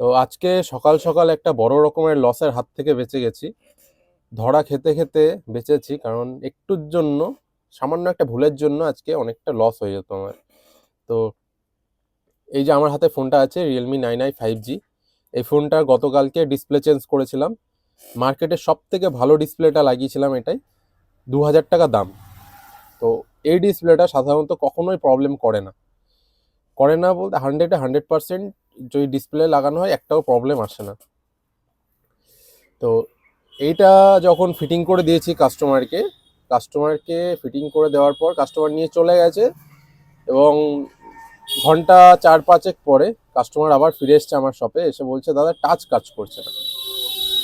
তো আজকে সকাল সকাল একটা বড় রকমের লসের হাত থেকে বেঁচে গেছি। ধরা খেতে খেতে বেঁচেছি, কারণ একটুর জন্য, সামান্য একটা ভুলের জন্য আজকে অনেকটা লস হয়ে যেত আমার। তো এই যে আমার হাতে ফোনটা আছে Realme nine I five G এই ফোনটার গতকালকে ডিসপ্লে চেঞ্জ করেছিলাম। মার্কেটে সব থেকে ভালো ডিসপ্লেটা লাগিয়েছিলাম এটাই দু হাজার টাকা দাম। তো এই ডিসপ্লেটা সাধারণত কখনোই প্রবলেম করে না। করে না বলতে হান্ড্রেডে হান্ড্রেড পার্সেন্ট যদি ডিসপ্লে লাগানো হয়, একটাও প্রবলেম আসে না। তো এইটা যখন ফিটিং করে দিয়েছি কাস্টমারকে কাস্টমারকে ফিটিং করে দেওয়ার পর কাস্টমার নিয়ে চলে গেছে এবং ঘণ্টা চার পাঁচেক পরে কাস্টমার আবার ফিরে এসছে আমার শপে এসে বলছে, দাদা টাচ কাজ করছে না।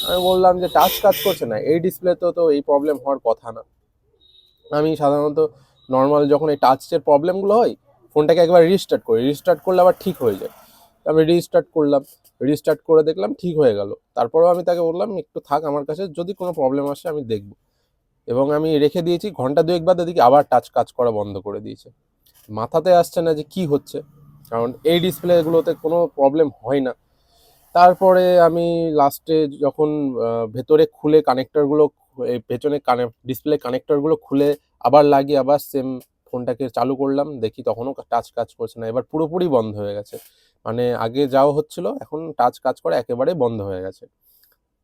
আমি বললাম যে টাচ কাজ করছে না? এই ডিসপ্লেতে তো তো এই প্রবলেম হওয়ার কথা না। আমি সাধারণত নর্মাল যখন এই টাচের প্রবলেমগুলো হয় ফোনটাকে একবার রিস্টার্ট করি। রিস্টার্ট করলে আবার ঠিক হয়ে যায়। আমি রিস্টার্ট করলাম। রিস্টার্ট করে দেখলাম ঠিক হয়ে গেল। তারপরেও আমি তাকে বললাম, একটু থাক আমার কাছে, যদি কোনো প্রবলেম আসে আমি দেখব। এবং আমি রেখে দিয়েছি, ঘণ্টা দুয়েক বাদ এদিকে আবার টাচ কাজ করা বন্ধ করে দিয়েছে। মাথাতে আসছে না যে কি হচ্ছে, কারণ এই ডিসপ্লেগুলোতে কোনো প্রবলেম হয় না। তারপরে আমি লাস্টে যখন ভেতরে খুলে কানেক্টরগুলো এই পেছনে কানে ডিসপ্লে কানেক্টরগুলো খুলে আবার লাগিয়ে আবার সেম ফোনটাকে চালু করলাম। দেখি তখনও টাচ কাজ করছে না। এবার পুরোপুরি বন্ধ হয়ে গেছে। মানে আগে যাও হচ্ছিল, এখন টাচ কাজ করা একেবারে বন্ধ হয়ে গেছে।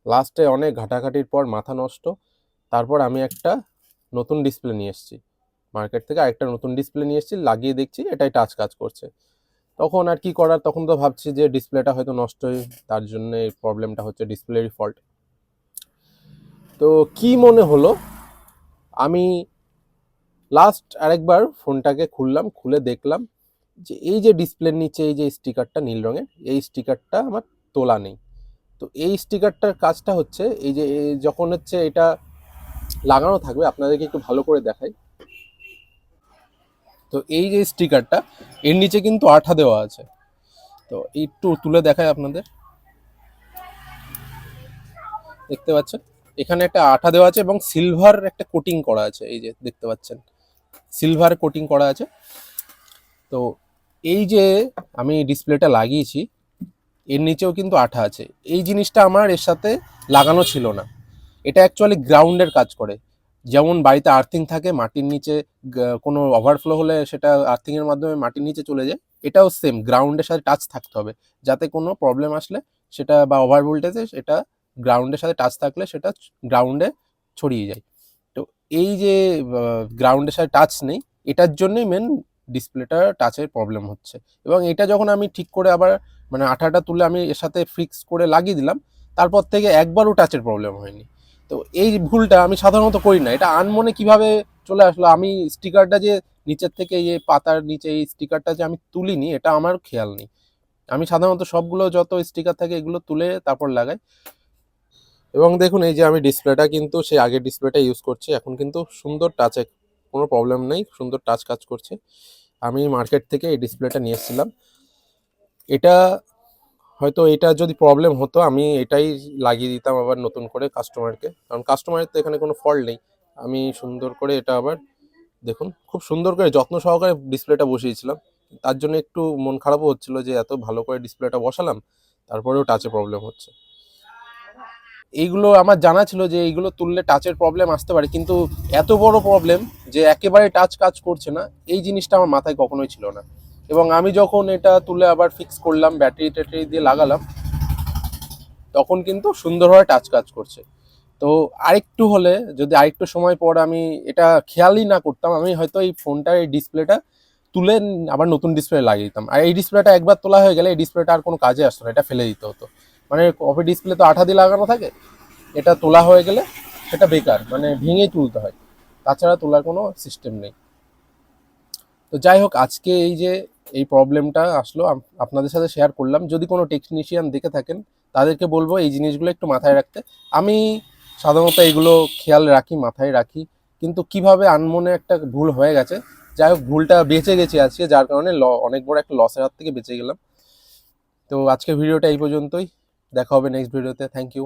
লাস্টে অনেক ঘাটাঘাটির পর মাথা নষ্ট, তারপর আমি একটা নতুন ডিসপ্লে নিয়ে এসেছি। মার্কেট থেকে আরেকটা নতুন ডিসপ্লে নিয়ে এসেছি, লাগিয়ে দেখছি, এটাই টাচ কাজ করছে। তখন আর কি করার, তখন তো ভাবছি যে ডিসপ্লেটা হয়তো নষ্ট হয়ে, তার জন্য এই প্রবলেমটা হচ্ছে ডিসপ্লেরই ফল্ট তো কি মনে হলো? আমি লাস্ট আরেকবার ফোনটাকে খুললাম, খুলে দেখলাম যে এই যে ডিসপ্লের নিচে এই যে স্টিকারটা নীল রঙের, এই স্টিকারটা আমার তোলা নেই। তো এই স্টিকারটার কাজটা হচ্ছে, এই যে যখন হচ্ছে এটা লাগানো থাকবে, আপনাদেরকে একটু ভালো করে দেখাই। তো এই যে স্টিকারটা এর নিচে কিন্তু আঠা দেওয়া আছে। তো একটু তুলে দেখায় আপনাদের। দেখতে পাচ্ছেন? এখানে একটা আঠা দেওয়া আছে এবং সিলভার একটা কোটিং করা আছে, এই যে দেখতে পাচ্ছেন? সিলভার কোটিং করা আছে। তো এই যে আমি ডিসপ্লেটা লাগিয়েছি, এর নিচেও কিন্তু আঠা আছে। এই জিনিসটা আমার এর সাথে লাগানো ছিল না। এটা অ্যাকচুয়ালি গ্রাউন্ডের কাজ করে। যেমন বাড়িতে আর্থিং থাকে, মাটির নিচে কোনো ওভারফ্লো হলে সেটা আর্থিংয়ের মাধ্যমে মাটির নিচে চলে যায়। এটাও সেম গ্রাউন্ডের সাথে টাচ থাকতে হবে। যাতে কোনো প্রবলেম আসলে সেটা বা ওভার ভোল্টেজে এটা গ্রাউন্ডের সাথে টাচ থাকলে সেটা গ্রাউন্ডে ছড়িয়ে যায়। তো এই যে গ্রাউন্ডের সাথে টাচ নেই, এটার জন্যই মেন ডিসপ্লেটা টাচের প্রবলেম হচ্ছে। এবং এটা যখন আমি ঠিক করে আবার মানে আঠাটা তুলে আমি এর সাথে ফিক্স করে লাগিয়ে দিলাম, তারপর থেকে একবারও টাচের প্রবলেম হয়নি। তো এই ভুলটা আমি সাধারণত করি না। এটা আনমনে কীভাবে চলে আসলো, আমি স্টিকারটা যে নিচের থেকে এই পাতার নিচে এই স্টিকারটা যে আমি তুলিনি, এটা আমার খেয়াল নেই। আমি সাধারণত সবগুলো যত স্টিকার থাকে এগুলো তুলে তারপর লাগাই। এবং দেখুন, এই যে আমি ডিসপ্লেটা কিন্তু সেই আগের ডিসপ্লেটা ইউজ করছি, এখন কিন্তু সুন্দর টাচে কোনো প্রবলেম নেই, সুন্দর টাচ কাজ করছে। আমি মার্কেট থেকে এই ডিসপ্লেটা নিয়ে এসেছিলাম এটা হয়তো এটা যদি প্রবলেম হতো, আমি এটাই লাগিয়ে দিতাম আবার নতুন করে কাস্টমারকে কারণ কাস্টমারের তো এখানে কোনো ফল্ট নেই। আমি সুন্দর করে এটা আবার দেখুন, খুব সুন্দর করে যত্ন সহকারে ডিসপ্লেটা বসিয়েছিলাম। তার জন্য একটু মন খারাপও হচ্ছিল যে এত ভালো করে ডিসপ্লেটা বসালাম, তারপরেও টাচে প্রবলেম হচ্ছে। এইগুলো আমার জানা ছিল যে এইগুলো তুললে টাচের প্রবলেম আসতে পারে, কিন্তু এত বড় প্রবলেম যে একেবারে টাচ কাজ করছে না, এই জিনিসটা আমার মাথায় কখনোই ছিল না। এবং আমি যখন এটা তুলে আবার ফিক্স করলাম ব্যাটারি ট্যাটারি দিয়ে লাগালাম, তখন কিন্তু সুন্দরভাবে টাচ কাজ করছে। তো আরেকটু হলে, যদি আরেকটু সময় পর আমি এটা খেয়ালই না করতাম, আমি হয়তো এই ফোনটার এই ডিসপ্লেটা তুলে আবার নতুন ডিসপ্লে লাগিয়ে দিতাম। আর এই ডিসপ্লেটা একবার তোলা হয়ে গেলে এই ডিসপ্লেটা আর কোনো কাজে আসতো না, এটা ফেলে দিতে হতো। মানে কপি ডিসপ্লে তো আঠা দিয়ে লাগানো থাকে, এটা তোলা হয়ে গেলে সেটা বেকার মানে ভেঙেই তুলতে হয়। তাছাড়া তোলার কোনো সিস্টেম নেই। তো যাই হোক, আজকে এই যে এই প্রবলেমটা আসলো আপনাদের সাথে শেয়ার করলাম। যদি কোনো টেকনিশিয়ান দেখে থাকেন, তাদেরকে বলব এই জিনিসগুলো একটু মাথায় রাখতে। আমি সাধারণত এগুলো খেয়াল রাখি, মাথায় রাখি। কিন্তু কীভাবে আনমনে একটা ভুল হয়ে গেছে, যাই হোক, ভুলটা বেঁচে গেছি আজকে, যার কারণে ল অনেক বড় একটা লসের হাত থেকে বেঁচে গেলাম। তো আজকের ভিডিওটা এই পর্যন্তই। দেখা হবে নেক্সট ভিডিওতে থ্যাংক ইউ